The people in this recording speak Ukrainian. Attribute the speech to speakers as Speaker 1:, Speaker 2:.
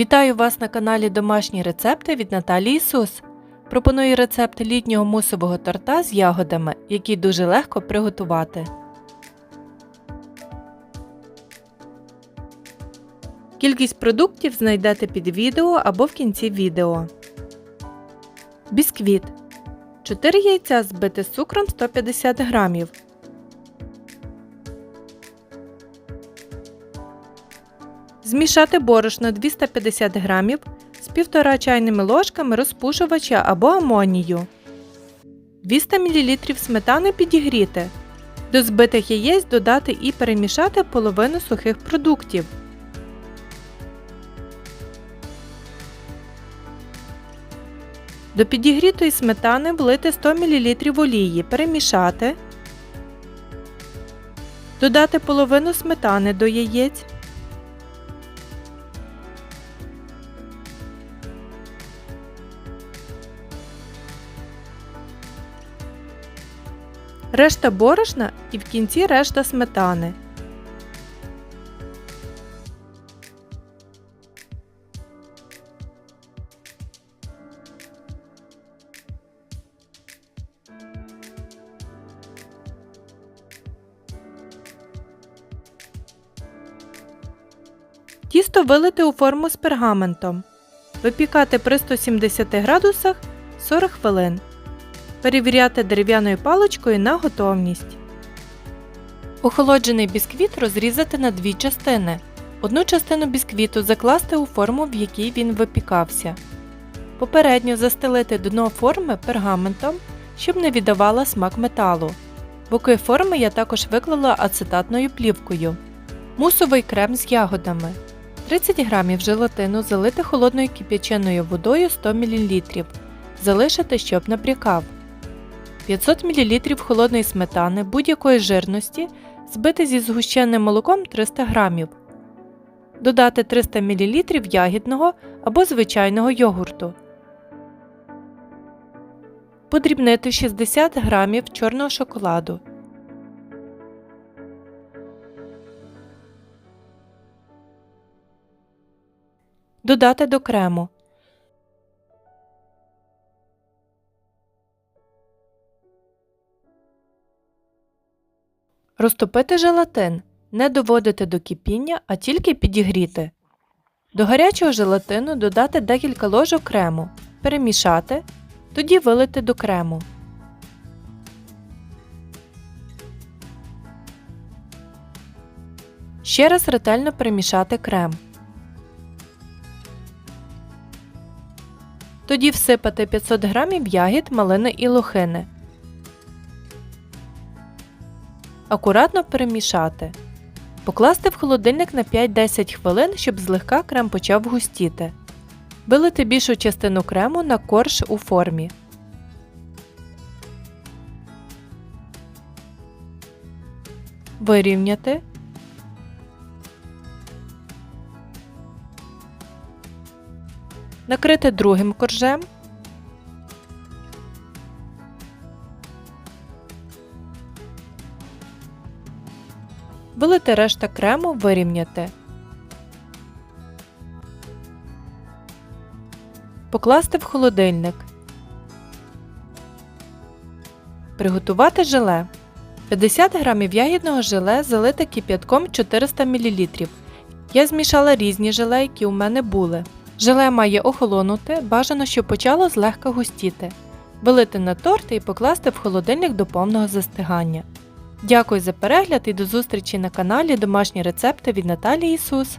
Speaker 1: Вітаю вас на каналі Домашні рецепти від Наталії Ісус. Пропоную рецепт літнього мусового торта з ягодами, який дуже легко приготувати. Кількість продуктів знайдете під відео або в кінці відео. Бісквіт 4 яйця збити з цукром 150 г. Змішати борошно 250 г з 1,5 чайними ложками розпушувача або амонію. 200 мл сметани підігріти. До збитих яєць додати і перемішати половину сухих продуктів. До підігрітої сметани влити 100 мл олії, перемішати. Додати половину сметани до яєць. Решта борошна і в кінці решта сметани. Тісто вилити у форму з пергаментом. Випікати при 170 градусах 40 хвилин. Перевіряти дерев'яною паличкою на готовність. Охолоджений бісквіт розрізати на дві частини. Одну частину бісквіту закласти у форму, в якій він випікався. Попередньо застелити дно форми пергаментом, щоб не віддавала смак металу. Боки форми я також виклала ацетатною плівкою. Мусовий крем з ягодами. 30 г желатину залити холодною кип'яченою водою 100 мл. Залишити, щоб набрякав. 500 мл холодної сметани будь-якої жирності збити зі згущеним молоком 300 г. Додати 300 мл ягідного або звичайного йогурту. Подрібнити 60 г чорного шоколаду. Додати до крему. Розтопити желатин. Не доводити до кипіння, а тільки підігріти. До гарячого желатину додати декілька ложок крему, перемішати, тоді вилити до крему. Ще раз ретельно перемішати крем. Тоді всипати 500 г ягід, малини і лохини. Акуратно перемішати. Покласти в холодильник на 5-10 хвилин, щоб злегка крем почав густіти. Вилити більшу частину крему на корж у формі. Вирівняти. Накрити другим коржем. Вилити решта крему, вирівняти. Покласти в холодильник. Приготувати желе. 50 г ягідного желе залити кип'ятком 400 мл. Я змішала різні желе, які у мене були. Желе має охолонути, бажано, щоб почало злегка густіти. Вилити на торт і покласти в холодильник до повного застигання. Дякую за перегляд і до зустрічі на каналі Домашні рецепти від Наталії Ісус.